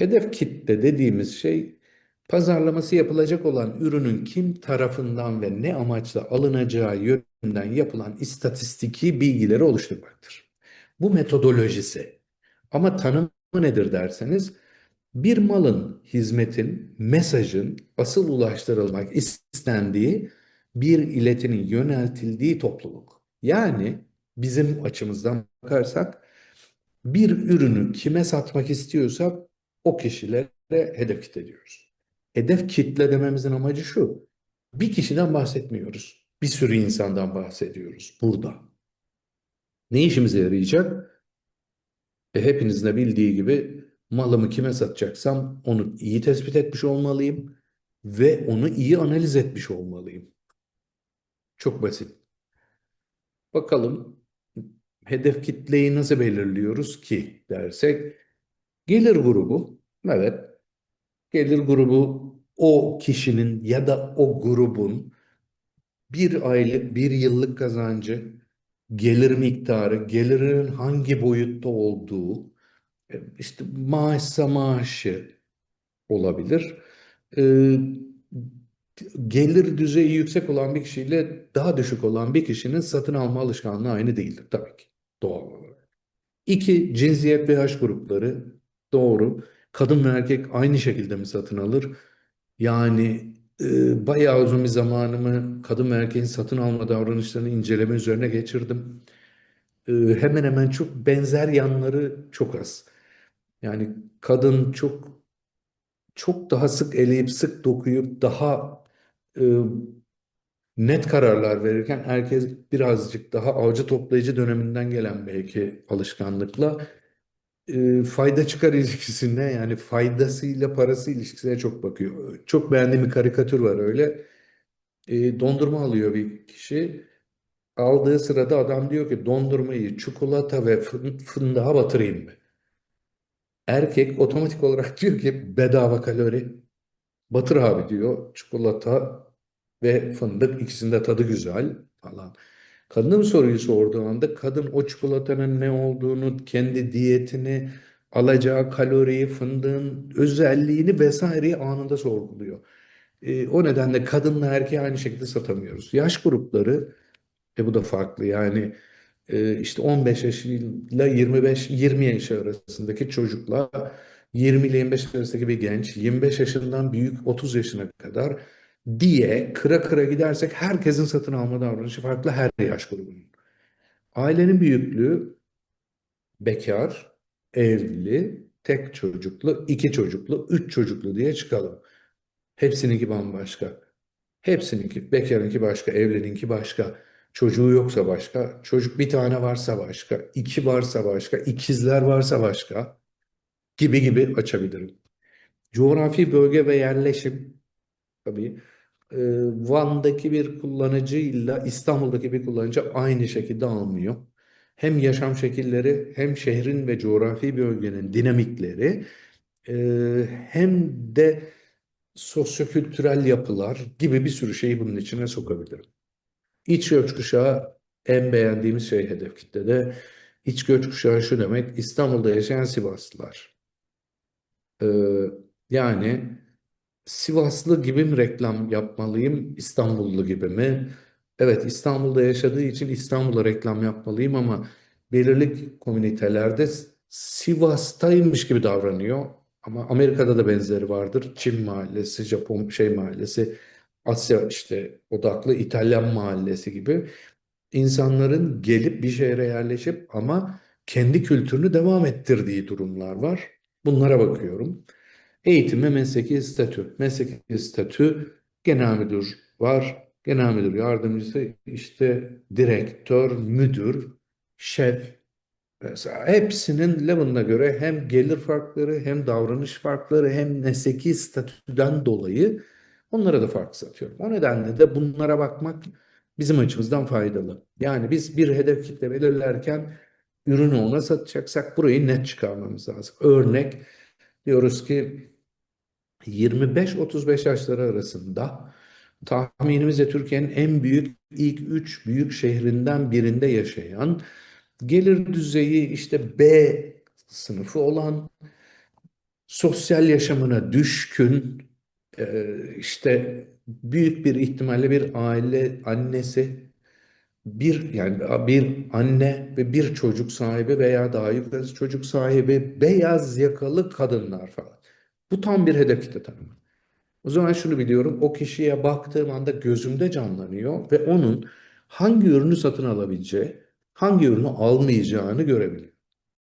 Hedef kitle dediğimiz şey pazarlaması yapılacak olan ürünün kim tarafından ve ne amaçla alınacağı yönünden yapılan istatistiki bilgileri oluşturmaktır. Bu metodolojisi. Ama tanımı nedir derseniz bir malın, hizmetin, mesajın asıl ulaştırılmak istendiği bir iletinin yöneltildiği topluluk. Yani bizim açımızdan bakarsak bir ürünü kime satmak istiyorsak o kişilere hedef kitle diyoruz. Hedef kitle dememizin amacı şu. Bir kişiden bahsetmiyoruz. Bir sürü insandan bahsediyoruz burada. Ne işimize yarayacak? E, hepinizin de bildiği gibi malımı kime satacaksam onu iyi tespit etmiş olmalıyım ve onu iyi analiz etmiş olmalıyım. Çok basit. Bakalım hedef kitleyi nasıl belirliyoruz ki dersek gelir grubu evet gelir grubu o kişinin ya da o grubun bir aylık bir yıllık kazancı gelir miktarı gelirinin hangi boyutta olduğu e, işte maaşsa maaşı olabilir. Ee, gelir düzeyi yüksek olan bir kişiyle daha düşük olan bir kişinin satın alma alışkanlığı aynı değildir tabii ki doğal olarak. İki, cinsiyet ve yaş grupları doğru. Kadın ve erkek aynı şekilde mi satın alır? Yani e, bayağı uzun bir zamanımı kadın ve erkeğin satın alma davranışlarını inceleme üzerine geçirdim. E, hemen hemen çok benzer yanları çok az. Yani kadın çok çok daha sık eleyip sık dokuyup daha e, net kararlar verirken herkes birazcık daha avcı toplayıcı döneminden gelen belki alışkanlıkla e, fayda çıkar ilişkisine yani faydasıyla parası ilişkisine çok bakıyor. Çok beğendiğim bir karikatür var öyle. E, dondurma alıyor bir kişi. Aldığı sırada adam diyor ki dondurmayı çikolata ve fın- fındığa batırayım mı? Erkek otomatik olarak diyor ki bedava kalori. Batır abi diyor. Çikolata ve fındık ikisinde tadı güzel falan. Kadın soruyu sorduğu anda kadın o çikolatanın ne olduğunu, kendi diyetini, alacağı kaloriyi, fındığın özelliğini vesaireyi anında sorguluyor. E, o nedenle kadınla erkeği aynı şekilde satamıyoruz. Yaş grupları e bu da farklı yani e, işte 15 yaşıyla 25 20 yaş arasındaki çocukla 20 ile 25 arasındaki bir genç 25 yaşından büyük 30 yaşına kadar diye kıra kıra gidersek herkesin satın alma davranışı farklı her yaş grubunun. Ailenin büyüklüğü bekar, evli, tek çocuklu, iki çocuklu, üç çocuklu diye çıkalım. Hepsininki bambaşka. Hepsininki, bekarınki başka, evlininki başka. Çocuğu yoksa başka, çocuk bir tane varsa başka, iki varsa başka, ikizler varsa başka gibi gibi açabilirim. Coğrafi bölge ve yerleşim tabii Van'daki bir kullanıcıyla İstanbul'daki bir kullanıcı aynı şekilde almıyor. Hem yaşam şekilleri hem şehrin ve coğrafi bölgenin dinamikleri hem de sosyokültürel yapılar gibi bir sürü şeyi bunun içine sokabilirim. İç göç kuşağı en beğendiğimiz şey hedef kitlede. İç göç kuşağı şu demek İstanbul'da yaşayan Sivaslılar. Ee, yani Sivaslı gibi mi reklam yapmalıyım, İstanbullu gibi mi? Evet, İstanbul'da yaşadığı için İstanbul'a reklam yapmalıyım ama belirli komünitelerde Sivas'taymış gibi davranıyor. Ama Amerika'da da benzeri vardır. Çin mahallesi, Japon şey mahallesi, Asya işte odaklı İtalyan mahallesi gibi insanların gelip bir şehre yerleşip ama kendi kültürünü devam ettirdiği durumlar var. Bunlara bakıyorum. Eğitim ve mesleki statü. Mesleki statü genel müdür var. Genel müdür yardımcısı işte direktör, müdür, şef Mesela hepsinin level'ına göre hem gelir farkları hem davranış farkları hem mesleki statüden dolayı onlara da fark satıyorum. O nedenle de bunlara bakmak bizim açımızdan faydalı. Yani biz bir hedef kitle belirlerken ürünü ona satacaksak burayı net çıkarmamız lazım. Örnek diyoruz ki 25-35 yaşları arasında tahminimizce Türkiye'nin en büyük ilk 3 büyük şehrinden birinde yaşayan gelir düzeyi işte B sınıfı olan sosyal yaşamına düşkün, e, işte büyük bir ihtimalle bir aile annesi, bir yani bir anne ve bir çocuk sahibi veya daha yukarısı çocuk sahibi, beyaz yakalı kadınlar falan. Bu tam bir hedef kitle tanımı. O zaman şunu biliyorum, o kişiye baktığım anda gözümde canlanıyor ve onun hangi ürünü satın alabileceği, hangi ürünü almayacağını görebiliyorum.